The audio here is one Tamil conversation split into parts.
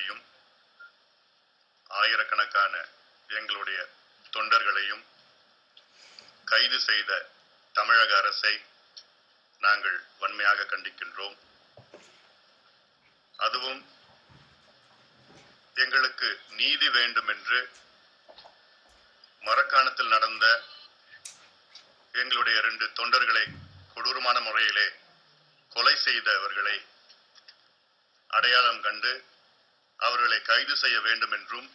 அவர்களையும் ஆயிரக்கணக்கான எங்களுடைய தொண்டர்களையும் கைது செய்த தமிழக அரசை நாங்கள் வன்மையாக கண்டிக்கின்றோம். அதுவும் எங்களுக்கு நீதி வேண்டும் என்று மரக்காணத்தில் நடந்த எங்களுடைய ரெண்டு தொண்டர்களை கொடூரமான முறையிலே கொலை செய்தவர்களை அடையாளம் கண்டு அவர்களை கைது செய்ய வேண்டும் என்றும்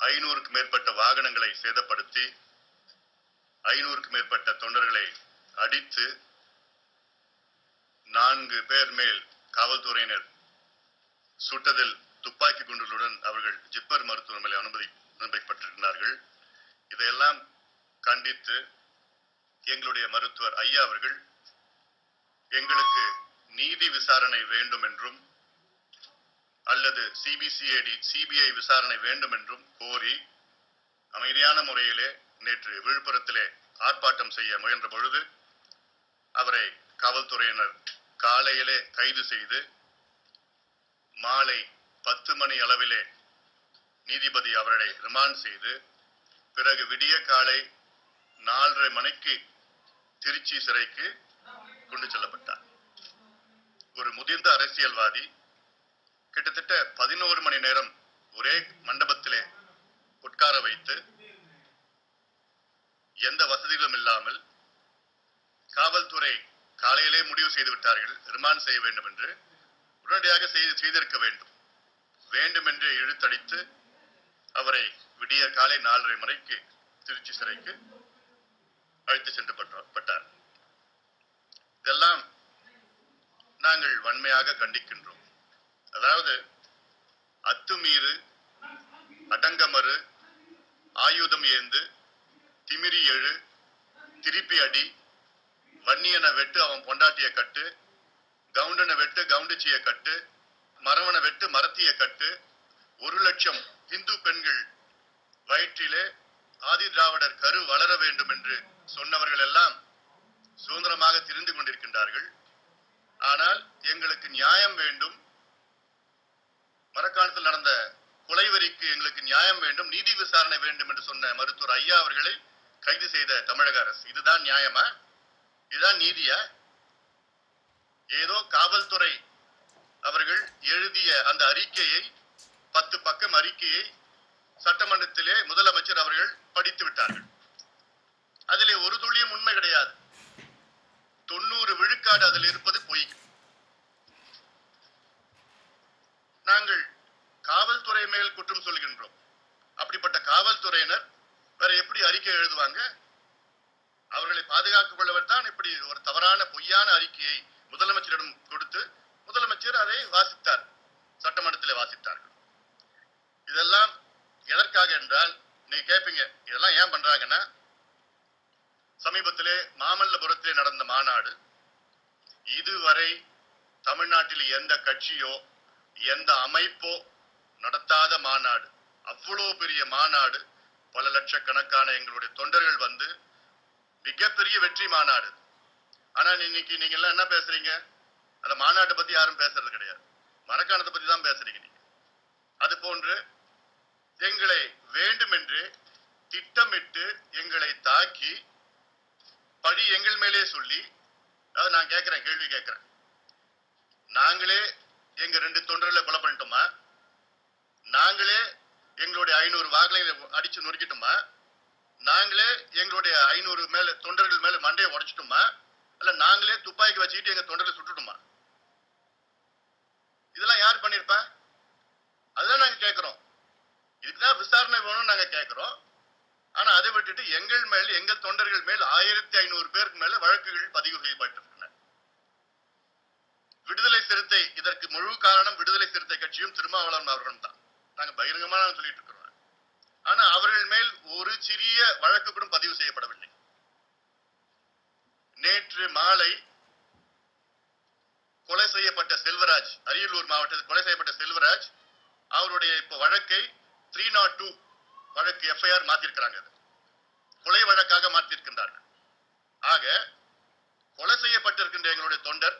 ஐநூறுக்கு மேற்பட்ட வாகனங்களை சேதப்படுத்தி ஐநூறுக்கு மேற்பட்ட தொண்டர்களை அடித்து நான்கு பேர் மேல் காவல்துறையினர் சுட்டதில் துப்பாக்கி குண்டுகளுடன் அவர்கள் ஜிப்பர் மருத்துவமனை அனுமதி அனுமதிக்கப்பட்டிருக்கிறார்கள் இதையெல்லாம் கண்டித்து எங்களுடைய மருத்துவர் ஐயா அவர்கள் எங்களுக்கு நீதி விசாரணை வேண்டும் என்றும் அல்லது சிபிசிஐடி சிபிஐ விசாரணை வேண்டும் என்றும் கோரி அமைதியான முறையிலே நேற்று விழுப்புரத்திலே ஆர்ப்பாட்டம் செய்ய முயன்ற பொழுது அவரை காவல்துறையினர் காலையிலே கைது செய்து மாலை பத்து மணி அளவிலே நீதிபதி அவரை ரிமாண்ட் செய்து பிறகு விடிய காலை நாலரை மணிக்கு திருச்சி சிறைக்கு கொண்டு செல்லப்பட்டார். ஒரு முதிர்ந்த அரசியல்வாதி கிட்டத்தட்ட பதினோரு மணி நேரம் ஒரே மண்டபத்திலே உட்கார வைத்து எந்த வசதிகளும் இல்லாமல் காவல்துறை காலையிலே முடிவு செய்து விட்டார்கள் ரிமாண்ட் செய்ய வேண்டும் என்று. உடனடியாக செய்து செய்திருக்க வேண்டும். வேண்டும் என்று இழுத்தடித்து அவரை விடிய காலை நாலரை மணிக்கு திருச்சி சிறைக்கு அழைத்து சென்று பட்டார். இதெல்லாம் நாங்கள் வன்மையாக கண்டிக்கின்றோம். அதாவது அத்துமீறு அடங்கமறு ஆயுதம் ஏந்து திமிரி எழு திருப்பி அடி வன்னியனை வெட்டு அவன் பொண்டாட்டிய கட்டு கவுண்டனை வெட்டு கவுண்டச்சியை கட்டு மரவனை வெட்டு மரத்திய கட்டு ஒரு லட்சம் இந்து பெண்கள் வயிற்றிலே ஆதி திராவிடர் கரு வளர வேண்டும் என்று சொன்னவர்கள் எல்லாம் சுதந்திரமாக திரிந்து கொண்டிருக்கின்றார்கள். ஆனால் எங்களுக்கு நியாயம் வேண்டும். மரக்காணத்தில் நடந்த கொலைவரிக்கு எங்களுக்கு நியாயம் வேண்டும். நீதி விசாரணை வேண்டும் என்று சொன்ன மருத்துவர் ஐயா அவர்களை கைது செய்த தமிழக அரசு. இதுதான் நியாயமா? இதுதான் நீதியா? ஏதோ காவல்துறை அவர்கள் எழுதிய அந்த அறிக்கையை பத்து பக்கம் அறிக்கையை சட்டமன்றத்திலே முதலமைச்சர் அவர்கள் படித்து விட்டார்கள். அதிலே ஒரு துளியும் உண்மை கிடையாது. தொண்ணூறு விழுக்காடு அதில் இருப்பது பொய். நாங்கள் காவல்துறை மேல் குற்றம் சொல்கின்றோம். அப்படிப்பட்ட காவல்துறையினர் வேற எப்படி அறிக்கை எழுதுவாங்க? அவர்களை பாதுகாத்துக் கொள்ளவர் தான் இப்படி ஒரு தவறான பொய்யான அறிக்கையை முதலமைச்சரிடம் கொடுத்து முதலமைச்சர் அதை வாசித்தார். சட்டமன்றத்தில் வாசித்தார்கள். இதெல்லாம் எதற்காக என்றால் நீங்க கேட்பீங்க இதெல்லாம் ஏன் பண்றாங்கன்னா சமீபத்திலே மாமல்லபுரத்திலே நடந்த மாநாடு. இதுவரை தமிழ்நாட்டில் எந்த கட்சியோ எந்த அமைப்போ நடத்தாத மாநாடு. அவ்வளவு பெரிய மாநாடு பல லட்சக்கணக்கான எங்களுடைய தொண்டர்கள் வந்து மிகப்பெரிய வெற்றி மாநாடு. ஆனா இன்னைக்கு நீங்க எல்லாம் என்ன பேசுறீங்க? அந்த மாநாட்டை பத்தி யாரும் பேசுறது கிடையாது. மரக்காணத்தை பத்தி தான் பேசுறீங்க நீங்க. அது போன்று எங்களை வேண்டுமென்று திட்டமிட்டு எங்களை தாக்கி பழி எங்கள் மேலே சொல்லி அதாவது நான் கேட்கிறேன் கேள்வி கேட்கிறேன். நாங்களே எங்க ரெண்டு தொண்டர்களை கொலை பண்ணிட்டோமா? நாங்களே எங்களுடைய ஐநூறு வாகலை அடிச்சு நொறுக்கிட்டோமா? நாங்களே எங்களுடைய ஐநூறு மேல தொண்டர்கள் மேல மண்டையை உடைச்சிட்டோமா? இல்ல நாங்களே துப்பாக்கி வச்சுக்கிட்டு எங்க தொண்டர்களை சுட்டுட்டோமா? இதெல்லாம் யார் பண்ணிருப்பா அதுதான் நாங்க கேட்கிறோம். இதுக்குதான் விசாரணை வேணும்னு நாங்க கேட்கிறோம். ஆனா அதை விட்டுட்டு எங்கள் மேல் எங்கள் தொண்டர்கள் மேல் ஆயிரத்தி ஐநூறு பேருக்கு மேல வழக்குகள் பதிவு செய்யப்பட்டிருக்கின்றன. விடுதலை சிறுத்தை இதற்கு முழு காரணம் விடுதலை சிறுத்தை கட்சியும் திருமாவளவன் அவர்களும் தான். நாங்க பகிரங்கமா சொல்லிட்டு இருக்கிறோம். ஆனா அவர்கள் மேல் ஒரு சிறிய வழக்கு கூட பதிவு செய்யப்படவில்லை. நேற்று மாலை கொலை செய்யப்பட்ட செல்வராஜ் அரியலூர் மாவட்டத்தில் கொலை செய்யப்பட்ட செல்வராஜ் அவருடைய இப்ப வழக்கை த்ரீ நாட் டூ வழக்கு எஃப்ஐஆர் மாத்திருக்கிறாங்க கொலை வழக்காக மாற்றிருக்கின்றார்கள் ஆக கொலை செய்யப்பட்டிருக்கின்ற எங்களுடைய தொண்டர்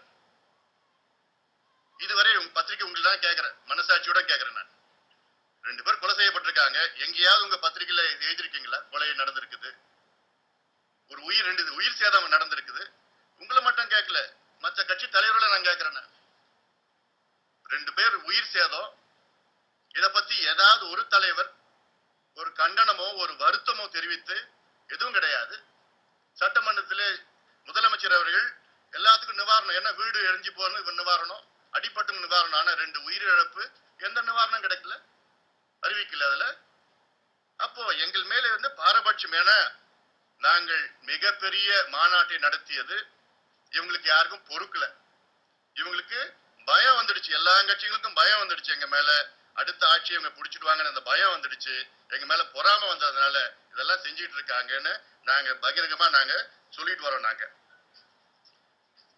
இதுவரை பத்திரிகை உங்களுக்கு தான் கேட்கிறேன். மனசாட்சியோட கேட்கிறேன் நான். ரெண்டு பேர் கொலை செய்யப்பட்டிருக்காங்க. எங்கேயாவது உங்க பத்திரிகையில எழுதிருக்கீங்களா கொலை நடந்திருக்குது. ஒரு உயிர் ரெண்டு உயிர் சேதம் நடந்திருக்குது. உங்களை மட்டும் கேட்கல. மற்ற கட்சி தலைவர்களை நான் கேட்கிறேன் ரெண்டு பேர் உயிர் சேதம். இத பத்தி ஏதாவது ஒரு தலைவர் ஒரு கண்டனமோ ஒரு வருத்தமோ தெரிவித்து எதுவும் கிடையாது. சட்டமன்றத்திலே முதலமைச்சர் அவர்கள் எல்லாத்துக்கும் நிவாரணம் என்ன வீடு எரிஞ்சு போன நிவாரணம் அடிப்பட்டும் நிவாரணம் ஆனா ரெண்டு உயிரிழப்பு எந்த நிவாரணம் கிடைக்கல? அறிவிக்கல அதுல. அப்போ எங்கள் மேலே வந்து பாரபட்சம் என நாங்கள் மிகப்பெரிய மாநாட்டை நடத்தியது இவங்களுக்கு யாருக்கும் பொறுக்கல. இவங்களுக்கு பயம் வந்துடுச்சு எல்லா கட்சிகளுக்கும் பயம் வந்துடுச்சு எங்க மேல. அடுத்த ஆட்சி அவங்க பிடிச்சிடுவாங்கன்னு அந்த பயம் வந்துடுச்சு. எங்க மேல பொறாம வந்ததுனால இதெல்லாம் செஞ்சுட்டு இருக்காங்கன்னு நாங்க பகிரங்கமா நாங்க சொல்லிட்டு வரோம் நாங்க.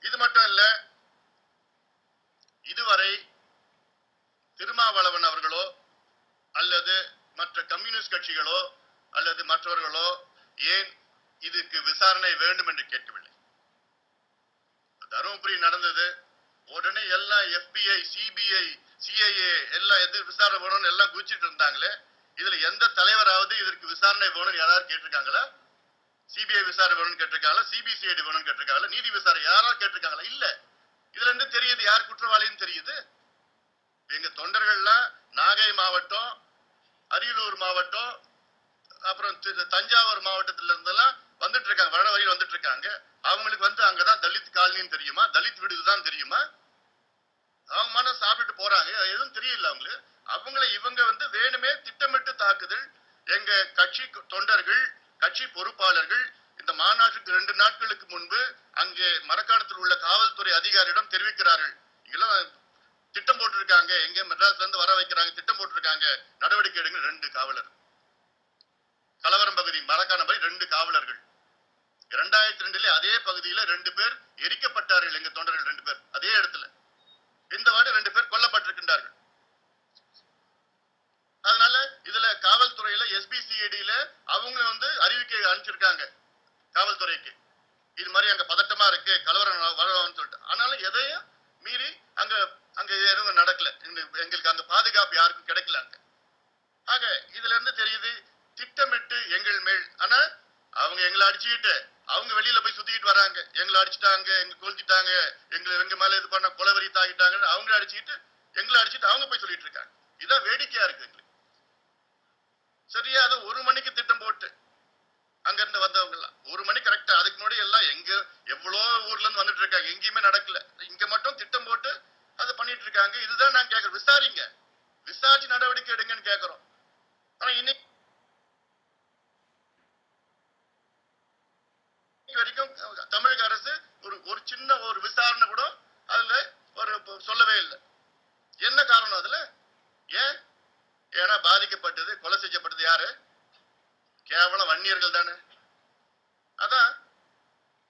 இது மட்டும் இல்ல இதுவரை திருமாவளவன் அவர்களோ அல்லது மற்ற கம்யூனிஸ்ட் கட்சிகளோ அல்லது மற்றவர்களோ ஏன் இதுக்கு விசாரணை வேண்டும் என்று கேட்கவில்லை. தருமபுரி நடந்தது. உடனே எல்லாம் எஃபிஐ சிபிஐ சிஐஏ எல்லாம் எது விசாரணை வேணும்னு எல்லாம் குதிச்சிட்டு இருந்தாங்களே இதுல எந்த தலைவராவது இதற்கு விசாரணை வேணும்னு யாராவது கேட்டிருக்காங்களா? சிபிஐ விசாரணை வேணும்னு கேட்டிருக்காங்களா? சிபிசிஐடி வேணும்னு கேட்டிருக்காங்களா? நீதி விசாரணை யாராவது கேட்டிருக்காங்களா? இல்ல. இதுல இருந்து தெரியுது யார் குற்றவாளின்னு தெரியுது. எங்க தொண்டர்கள்லாம் நாகை மாவட்டம் அரியலூர் மாவட்டம் அப்புறம் தஞ்சாவூர் மாவட்டத்துல இருந்தெல்லாம் வந்துட்டு இருக்காங்க. வர வழியில் வந்துட்டு இருக்காங்க. அவங்களுக்கு வந்து அங்கதான் தலித் காலனின்னு தெரியுமா? தலித் விடுதி தான் தெரியுமா? அவங்க மனம் சாப்பிட்டுட்டு போறாங்க. எதுவும் தெரியல அவங்களுக்கு. அவங்களை இவங்க வந்து வேணுமே திட்டமிட்டு தாக்குதல். எங்க கட்சி தொண்டர்கள் கட்சி பொறுப்பாளர்கள் இந்த மாநாட்டுக்கு ரெண்டு நாட்களுக்கு முன்பு அங்கே மரக்காணத்தில் உள்ள காவல்துறை அதிகாரியிடம் தெரிவிக்கிறார்கள். இங்கெல்லாம் திட்டம் போட்டிருக்காங்க. எங்க மெட்ராஸ்ல இருந்து வர வைக்கிறாங்க திட்டம் போட்டிருக்காங்க. நடவடிக்கை எடுங்க ரெண்டு காவலர். கலவரம் பகுதி மரக்காண பகுதி ரெண்டு காவலர்கள். இரண்டாயிரத்தி ரெண்டுல அதே பகுதியில ரெண்டு பேர் எரிக்கப்பட்டார்கள். எங்க தொண்டர்கள் ரெண்டு பேர். அதே இடத்துல. இந்த வாட்டி ரெண்டு பேர் கொல்லப்பட்டிருக்கின்றார்கள். அதனால இதுல காவல்துறையில எஸ்பிசிஐடியில அவங்க வந்து அறிவிக்கை அனுப்பிச்சிருக்காங்க காவல்துறைக்கு. இது மாதிரி அங்க பதட்டமா இருக்கு கலவரம் வரணும்னு சொல்லிட்டு. ஆனாலும் எதையும் மீறி அங்க அங்க எதுவும் நடக்கல. எங்களுக்கு அந்த பாதுகாப்பு யாருக்கும் கிடைக்கல அங்க. ஆக இதுல இருந்து தெரியுது திட்டமிட்டு எங்கள் மேல். ஆனா அவங்க எங்களை அடிச்சுக்கிட்டு அவங்க வெளியில போய் சுத்திக்கிட்டு வராங்க. எங்களை அடிச்சுட்டாங்க எங்க கொளுத்திட்டாங்க எங்களை எங்க மேல இது பண்ண கொலவரி தாக்கிட்டாங்கன்னு அவங்க அடிச்சுக்கிட்டு எங்களை அடிச்சுட்டு அவங்க போய் சொல்லிட்டு இருக்காங்க. இதான் வேடிக்கையா இருக்கு எங்களுக்கு. சரியா? அது ஒரு மணிக்கு திட்டம் போட்டு அங்க இருந்து வந்தவங்க எல்லாம் ஒரு மணி கரெக்டா அதுக்கு முன்னாடி எல்லாம் எங்க எவ்வளோ ஊர்ல இருந்து வந்துட்டு இருக்காங்க. எங்கேயுமே நடக்கல. இங்க மட்டும் திட்டம் போட்டு அதை பண்ணிட்டு இருக்காங்க. இதுதான் நான் கேட்கறோம் விசாரிங்க. விசாரிச்சு நடவடிக்கை எடுங்கன்னு கேட்கறோம் ஆனா இன்னைக்கு வரைக்கும் தமிழக அரசு ஒரு ஒரு சின்ன ஒரு விசாரணை கூட அதுல ஒரு ப- சொல்லவே இல்லை என்ன காரணம் அதுல ஏன் ஏன்னா பாதிக்கப்பட்டது கொலை செய்யப்பட்டது யாரு? கேவலம் வன்னியர்கள் தானே. அதான்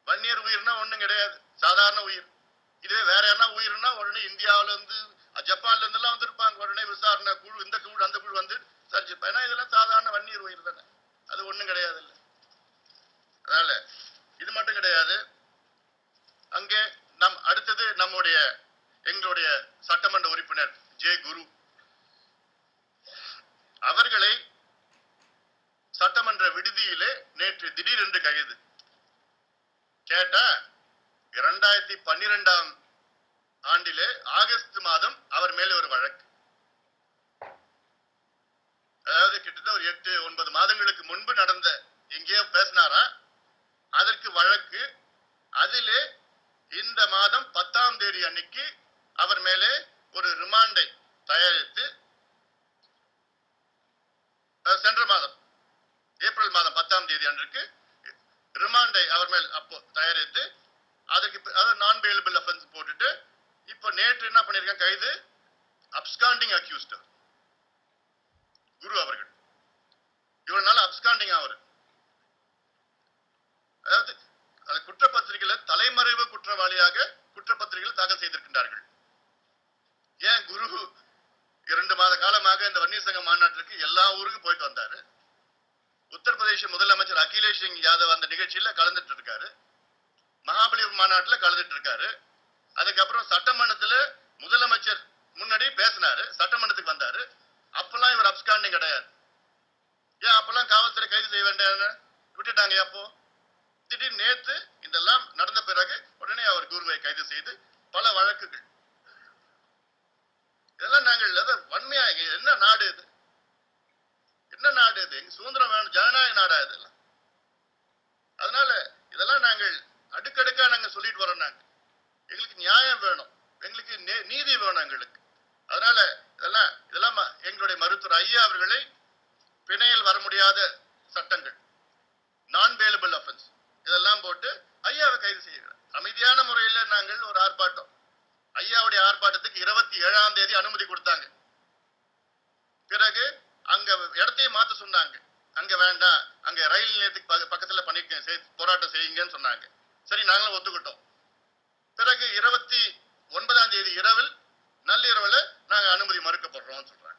வன்னியர் உயிர்னா ஒண்ணும் கிடையாது. சாதாரண உயிர். இதுவே வேற என்ன உயிர்னா உடனே இந்தியாவில இருந்து ஜப்பான்ல இருந்து எல்லாம் வந்திருப்பாங்க. உடனே விசாரணை குழு இந்த குழு அந்த குழு வந்து ஏன்னா இதெல்லாம் சாதாரண வன்னியர் உயிர் தானே. அது ஒண்ணும் கிடையாது இல்ல. அதனால இது மட்டும் கிடையாது. அங்கே நம் அடுத்தது நம்முடைய எங்களுடைய சட்டமன்ற உறுப்பினர் ஜே குரு. அவர்களை சட்டமன்ற விடுதியிலே நேற்று திடீரென்று கைது கேட்டா இரண்டாயிரத்தி பன்னிரெண்டாம் ஆண்டிலே ஆகஸ்ட் மாதம் அவர் மேலே ஒரு வழக்கு. அதாவது கிட்டத்தட்ட ஒரு எட்டு ஒன்பது மாதங்களுக்கு முன்பு நடந்த எங்கேயோ பேசினாரா? அதற்கு வழக்கு அதிலே இந்த மாதம் பத்தாம் தேதி அன்னைக்கு அவர் மேலே ஒரு ரிமாண்டை தயாரித்து அஹ், சென்ற மாதம் ஏப்ரல் மாதம் ரிமாண்டை அவர் மேல் அப்போ தயாரித்து அதுக்கு அதாவது நான் பெயிலபிள் அஃபென்ஸ் போட்டுட்டு இப்போ நேற்று என்ன பண்ணிருக்காங்க கைது அப்ஸ்காண்டிங் அக்யூஸ்ட் குரு அவர்கள். இவனால அப்ஸ்காண்டிங் அவர். அதாவது அந்த குற்றப்பத்திரிகையில தலைமறைவு குற்றவாளியாக குற்றப்பத்திரிகையில் தாக்கல் செய்திருக்கின்றார்கள். ஏன் குரு இரண்டு மாத காலமாக இந்த வன்னியர் சங்க மாநாட்டிற்கு எல்லா ஊருக்கும் போயிட்டு வந்தாரு? உத்தரப்பிரதேச முதலமைச்சர் அகிலேஷ் சிங் யாதவ் அந்த நிகழ்ச்சியில கலந்துட்டு இருக்காரு. மகாபலிபுரம் மாநாட்டில் கலந்துட்டு இருக்காரு. அதுக்கப்புறம் சட்டமன்றத்துல முதலமைச்சர் முன்னாடி பேசினாரு. சட்டமன்றத்துக்கு வந்தாரு. அப்பெல்லாம் இவர் அப்ஸ்காண்டிங் கிடையாது. ஏன் அப்பெல்லாம் காவல்துறை கைது செய்ய வேண்டாம் விட்டுட்டாங்க அப்போ? திடீர்னு நேத்து இதெல்லாம் நடந்த பிறகு உடனே அவர் குருவை கைது செய்து பல வழக்குகள். இதெல்லாம் நாங்கள் வன்மையா என்ன நாடு இது? என்ன நாடு இது சுதந்திரம் வேணும். ஜனநாயக நாடா இதெல்லாம் அதனால இதெல்லாம் நாங்கள் அடுக்கடுக்கா நாங்க சொல்லிட்டு வரோம் நாங்க. எங்களுக்கு நியாயம் வேணும். எங்களுக்கு நே- நீதி வேணும் எங்களுக்கு. அதனால இதெல்லாம் இதெல்லாம் எங்களுடைய மருத்துவர் ஐயா அவர்களை பிணையில் வர முடியாத சட்டங்கள். நான் வேலபிள் அஃபென்ஸ் இதெல்லாம் போட்டு ஐயாவை கைது செய்கிறார் அமைதியான முறையில நாங்கள் ஒரு ஆர்ப்பாட்டம். ஐயாவுடைய ஆர்ப்பாட்டத்துக்கு இருபத்தி ஏழாம் தேதி அனுமதி கொடுத்தாங்க. பிறகு அங்க இடத்தையும் மாத்த சொன்னாங்க. அங்க வேண்டாம் அங்க ரயில் நிலையத்துக்கு பக்க- பக்கத்துல பண்ணிக்க போராட்டம் செய்யுங்கன்னு சொன்னாங்க. சரி நாங்களும் ஒத்துக்கிட்டோம். பிறகு இருபத்தி ஒன்பதாம் தேதி இரவில் நள்ளிரவுல நாங்க அனுமதி மறுக்கப்படுறோம்னு சொல்றாங்க.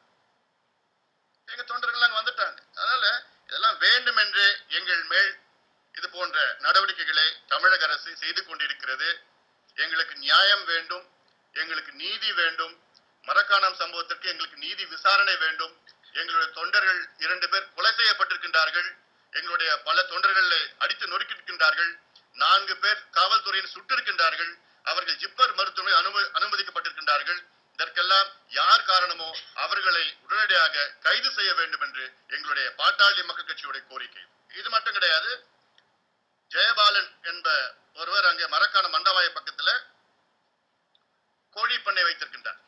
எங்க தொண்டர்கள் அங்க வந்துட்டாங்க. அதனால இதெல்லாம் வேண்டும் என்று எங்கள் மேல் இது போன்ற நடவடிக்கைகளை தமிழக அரசு செய்து கொண்டிருக்கிறது. எங்களுக்கு நியாயம் வேண்டும் எங்களுக்கு நீதி வேண்டும். மரக்காணம் சம்பவத்திற்கு எங்களுக்கு நீதி விசாரணை வேண்டும். எங்களுடைய தொண்டர்கள் இரண்டு பேர் கொலை செய்யப்பட்டிருக்கின்றார்கள். எங்களுடைய பல தொண்டர்களை அடித்து நொறுக்கியிருக்கின்றார்கள். நான்கு பேர் காவல்துறையின் சுட்டிருக்கின்றார்கள். அவர்கள் ஜிப்பர் மருத்துவமனை அனுமதி அனுமதிக்கப்பட்டிருக்கின்றார்கள். இதற்கெல்லாம் யார் காரணமோ அவர்களை உடனடியாக கைது செய்ய வேண்டும் என்று எங்களுடைய பாட்டாளி மக்கள் கட்சியுடைய கோரிக்கை. இது மட்டும் கிடையாது. ஜெயபாலன் என்ப ஒருவர் அங்கே மரக்கான மண்டல பக்கத்துல கோழி பண்ணை வைத்திருக்கின்றார்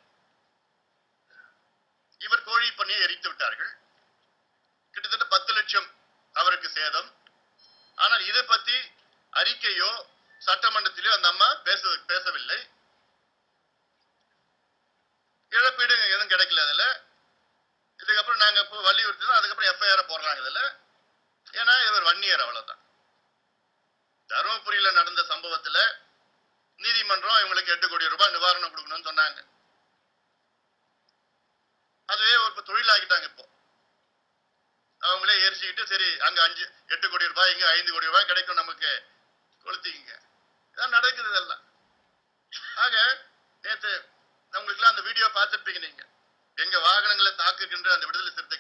இவர் கோழி பண்ணையை எரித்து விட்டார்கள் கிட்டத்தட்ட பத்து லட்சம் அவருக்கு சேதம் ஆனால் இதை பத்தி அறிக்கையோ சட்டமன்றத்திலோ அந்த அம்மா பேச பேசவில்லை இழப்பீடு எதுவும் கிடைக்கல அதுல இதுக்கப்புறம் நாங்க இப்போ வலியுறுத்தி அதுக்கப்புறம் எஃப்ஐஆர் ஏன்னா இவர் வன்னியர் அவ்வளவுதான். தருமபுரியில நடந்த சம்பவத்துல நீதிமன்றம் இவங்களுக்கு எட்டு கோடி ரூபாய் நிவாரணம் கொடுக்கணும்னு சொன்னாங்க. அதுவே ஒரு இப்ப தொழிலாக்கிட்டாங்க இப்போ. அவங்களே எரிச்சுக்கிட்டு சரி அங்க அஞ்சு எட்டு கோடி ரூபாய் இங்க ஐந்து கோடி ரூபாய் கிடைக்கும் நமக்கு. கொளுத்திக்கிங்க. இதான் நடக்குது இதெல்லாம். ஆக நேத்து உங்களுக்குலாம் அந்த வீடியோ பார்த்துருப்பீங்க நீங்க. எங்க வாகனங்களை தாக்குகின்ற அந்த விடுதலை சிறுத்தை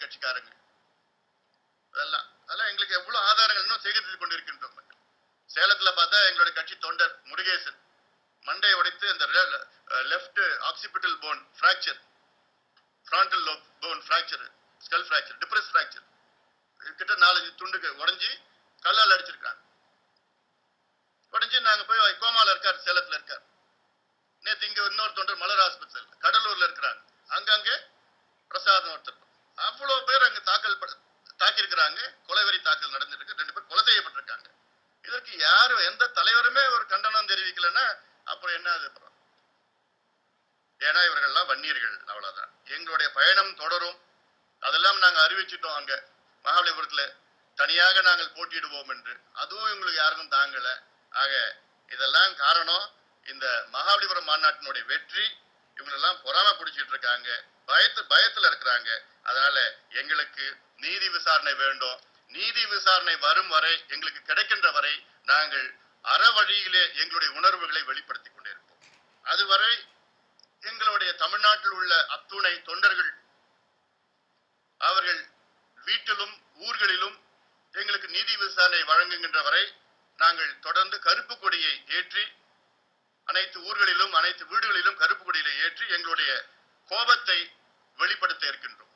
பிரசாதம் ஒருத்தர் அவ்வளவு பேர் அங்க தாக்கல் தாக்கியிருக்கிறாங்க. கொலைவரி தாக்கல் நடந்திருக்கு. ரெண்டு பேர் கொலை செய்யப்பட்டிருக்காங்க. இதற்கு யாரும் எந்த தலைவருமே ஒரு கண்டனம் தெரிவிக்கலைன்னா அப்புறம் என்ன அது அப்புறம்? ஏன்னா இவர்கள்லாம் வன்னியர்கள். அவ்வளவுதான். எங்களுடைய பயணம் தொடரும். அதெல்லாம் நாங்க அறிவிச்சிட்டோம் அங்க மகாபலிபுரத்துல. தனியாக நாங்கள் போட்டியிடுவோம் என்று. அதுவும் இவங்களுக்கு யாருக்கும் தாங்கல. ஆக இதெல்லாம் காரணம் இந்த மகாபலிபுரம் மாநாட்டினுடைய வெற்றி. இவங்களெல்லாம் பொறாம பிடிச்சிட்டு இருக்காங்க. பயத்து பயத்துல இருக்கிறாங்க. அதனால எங்களுக்கு நீதி விசாரணை வேண்டும். நீதி விசாரணை வரும் வரை எங்களுக்கு கிடைக்கின்ற வரை நாங்கள் அற வழியிலே எங்களுடைய உணர்வுகளை வெளிப்படுத்திக் கொண்டிருப்போம். அதுவரை எங்களுடைய தமிழ்நாட்டில் உள்ள அத்துணை தொண்டர்கள் அவர்கள் வீட்டிலும் ஊர்களிலும் எங்களுக்கு நீதி விசாரணை வழங்குகின்ற வரை நாங்கள் தொடர்ந்து கருப்பு கொடியை ஏற்றி அனைத்து ஊர்களிலும் அனைத்து வீடுகளிலும் கருப்பு ஏற்று எங்களுடைய கோபத்தை வெளிப்படுத்த இருக்கின்றோம்.